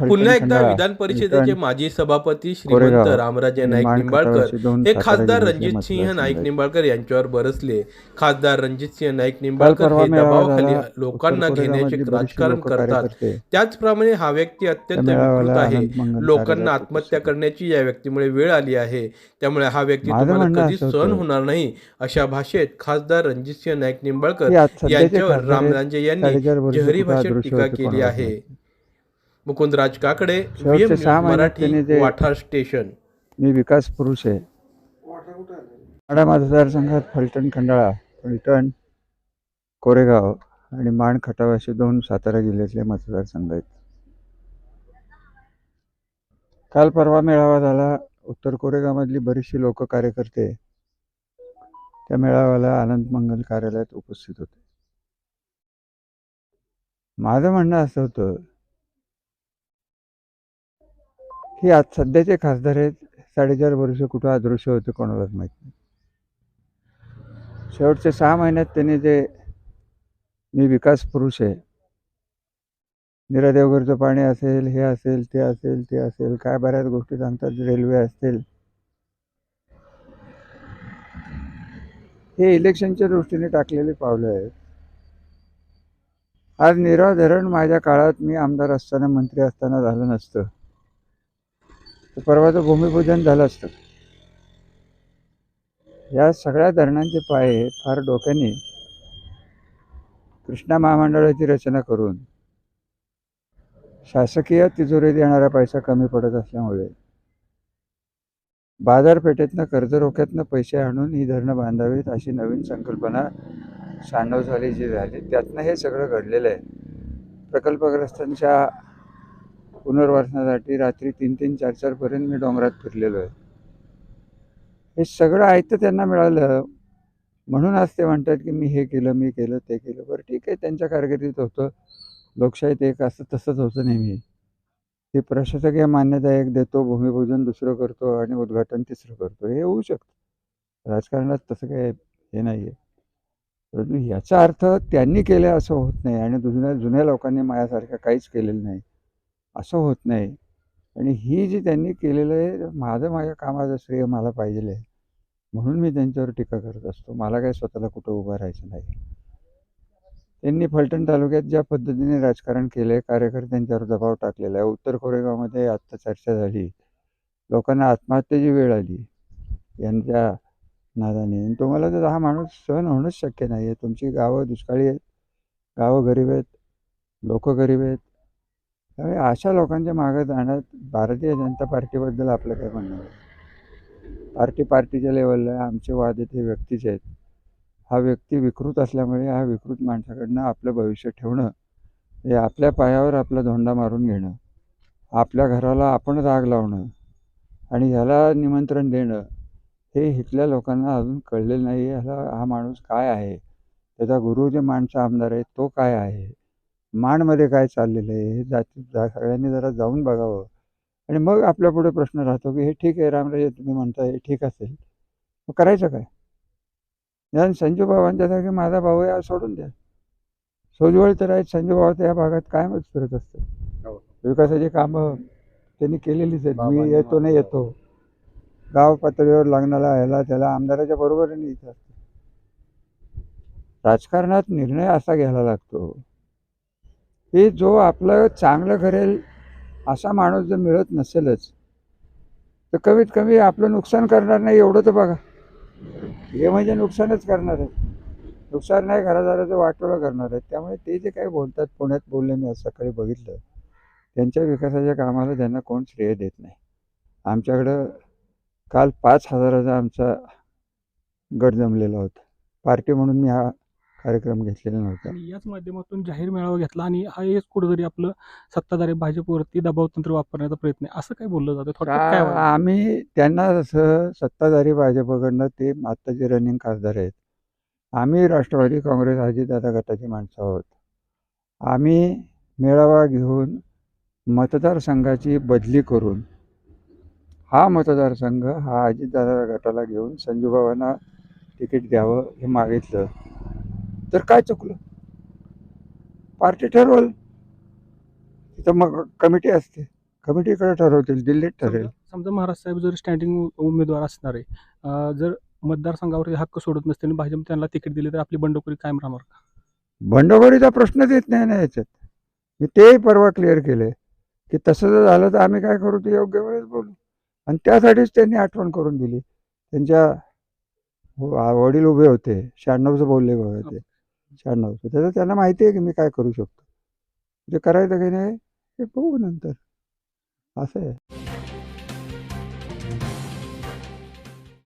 पुन्हा एकदा विधान परिषदेचे माजी सभापती श्रीमंत रामराजे नाईक निंबाळकर हे खासदार रणजित सिंह नाईक. निंबाळकर यांच्यावर बरसले खासदार रणजित सिंह नाईक निंबाळकर हे दबावाखाली. लोकांना घेण्याचे राजकारण करतात त्याचप्रमाणे हा व्यक्ती अत्यंत विकृत आहे लोकांना आत्महत्या करण्याची या व्यक्तीमुळे वेळ आली आहे त्यामुळे हा व्यक्ती तुम्हाला म्हणणं कधी असं सहन होणार नाही अशा भाषेत खासदार रणजित सिंह नाईक निंबाळकर यांच्यावर रामराजे यांनी जहरी भाषेत टीका केली आहे. मुकुंदराज काकडे शेवटचे व्हीएम सहा महिन्यात मराठी जे- वाठार स्टेशन. मी विकास पुरुष आहे. माडा मतदारसंघात फलटण खंडाळा फलटण कोरेगाव आणि माण खटाव असे दोन सातारा जिल्ह्यातले मतदारसंघ आहेत. काल परवा मेळावा झाला. उत्तर कोरेगावमधली बरीचशी लोक कार्यकर्ते त्या मेळाव्याला आनंद मंगल कार्यालयात उपस्थित होते. माझं म्हणणं असं होतं हे आज सध्याचे खासदार आहेत साडेचार वर्ष कुठं अदृश्य होते कोणालाच माहीत नाही. शेवटचे सहा महिन्यात त्यांनी जे मी विकास पुरुष आहे निरादेवघरचं पाणी असेल हे असेल ते असेल ते असेल काय बऱ्याच गोष्टी सांगतात रेल्वे असतील. हे इलेक्शनच्या दृष्टीने टाकलेले पावलं आहेत. आज निरा धरण माझ्या काळात मी आमदार असताना मंत्री असताना झालं नसतं. तर परवाचं भूमिपूजन झालं असतं. या सगळ्या धरणांचे पाये फार डोक्याने कृष्णा महामंडळाची रचना करून शासकीय तिजोरीत येणारा पैसा कमी पडत असल्यामुळे बाजारपेठेतनं कर्जरोख्यातनं पैसे आणून ही धरणं बांधावीत अशी नवीन संकल्पना सांडव झाली जी झाली. त्यातनं हे सगळं घडलेलं आहे. प्रकल्पग्रस्तांच्या पुनर्वसनासाठी रात्री तीन तीन चार चारपर्यंत मी डोंगरात फिरलेलो आहे. हे सगळं ऐकतं त्यांना मिळालं. म्हणून आज ते म्हणतात की मी हे केलं मी केलं ते केलं. बरं ठीक आहे त्यांच्या कारकिर्दीत होतं. लोकशाहीत एक असं तसंच होतं नेहमी. ते प्रशासकीय मान्यता एक देतो भूमिपूजन दुसरं करतो आणि उद्घाटन तिसरं करतो. हे होऊ शकतं. राजकारणात तसं काय हे नाही आहे परंतु याचा अर्थ त्यांनी केलं असं होत नाही आणि जुन्या जुन्या लोकांनी माझ्यासारखं काहीच केलेलं नाही. असं होत नाही. आणि ही जी त्यांनी केलेलं आहे माझं माझ्या कामाचं श्रेय मला पाहिजे आहे. म्हणून मी त्यांच्यावर टीका करत असतो. मला काय स्वतःला कुठं उभं राहायचं नाही. त्यांनी फलटण तालुक्यात ज्या पद्धतीने राजकारण केलं आहे कार्यकर्त्यांच्यावर दबाव टाकलेला आहे. उत्तर कोरेगावमध्ये आत्ता चर्चा झाली. लोकांना आत्महत्येची वेळ आली यांच्या नादाने. आणि तुम्हाला तर हा माणूस सहन होणंच शक्य नाही आहे तुमची गावं दुष्काळी आहेत. गावं गरीब आहेत. लोक गरीब आहेत. त्यामुळे अशा लोकांच्या मागे जाण्यात भारतीय जनता पार्टीबद्दल आपलं काय म्हणणं आहे? पार्टी पार्टीच्या लेवलला आमचे वाद आहेत हे व्यक्तीचे आहेत. हा व्यक्ती विकृत असल्यामुळे हा विकृत माणसाकडनं आपलं भविष्य ठेवणं हे आपल्या पायावर आपला धोंडा मारून घेणं आपल्या घराला आपणच आग लावणं आणि ह्याला निमंत्रण देणं हे इथल्या लोकांना अजून कळलेलं नाही ह्याला हा माणूस काय आहे? त्याचा गुरु जे माणसं आमदार आहे तो काय आहे? माणमध्ये काय चाललेलं आहे हे जाती जा सगळ्यांनी जरा जाऊन बघावं. आणि मग आपल्या पुढे प्रश्न राहतो की हे ठीक आहे रामराजे तुम्ही म्हणताय हे ठीक असेल. मग करायचं काय? यान संजू बाबांच्यासारखे माझा भाऊ आहे आज सोडून द्या. सोजवळ तर आहेत संजू बाबा तर या भागात कायमच फिरत असतात. विकासाची कामं त्यांनी केलेलीच आहेत. मी येतो नाही येतो. गाव पातळीवर लागणारा ह्याला त्याला आमदाराच्या बरोबरीने इथं असतं. राजकारणात निर्णय असा घ्यायला लागतो. की जो आपलं चांगलं करेल असा माणूस जर मिळत नसेलच तर कमीत कमी आपलं नुकसान करणार नाही एवढं तर बघा. हे म्हणजे नुकसानच करणार आहे. नुकसान नाही घरादाराचं वाटोळं करणार आहे. त्यामुळे ते जे काही बोलतात पुण्यात बोलले मी आज सकाळी बघितलं त्यांच्या विकासाच्या कामाला त्यांना कोण श्रेय देत नाही. आमच्याकडं काल पाच हजाराचा आमचा गट जमलेला होता. पार्टी म्हणून मी हा कार्यक्रम घेतलेला नव्हता. आणि याच माध्यमातून जाहीर मेळावा घेतला आणि हा एक कुठेतरी आपलं सत्ताधारी भाजपवरती दबाव तंत्र वापरण्याचा प्रयत्न आहे. असं काय बोललं जातं? थोडक्यात काय? आम्ही त्यांना जसं सत्ताधारी भाजपकडनं ते आत्ताचे रनिंग खासदार आहेत आम्ही राष्ट्रवादी काँग्रेस अजितदादा गटाची माणसं आहोत. आम्ही मेळावा घेऊन मतदारसंघाची बदली करून हा मतदारसंघ हा अजितदादा गटाला घेऊन संजूबाबांना तिकीट द्यावं हे मागितलं. तर काय चुकलं? पार्टी ठरवलं. तर मग कमिटी असते. कमिटीकडे ठरवतील दिल्लीत ठरेल. समजा- महाराज साहेब जर स्टँडिंग उमेदवार असणार आहे अं, जर मतदारसंघावर हक्क सोडत नसते आणि भाजप त्यांना तिकीट दिली तर आपली बंडखोरी कायम राहणार का? बंडखोरीचा प्रश्नच येत नाही ना याच्यात. मी तेही परवा क्लिअर केले की तसं जर झालं तर आम्ही काय करू ते योग्य वेळेस बोलू. आणि त्यासाठीच त्यांनी आठवण करून दिली. त्यांच्या व- वडील उभे होते शहाण्णवचं बोलले बघा ते शहाण्णवचं त्याचं त्यांना माहिती आहे की मी काय करू शकतो. जे करायचं की नाही हे बघू नंतर. असं आहे.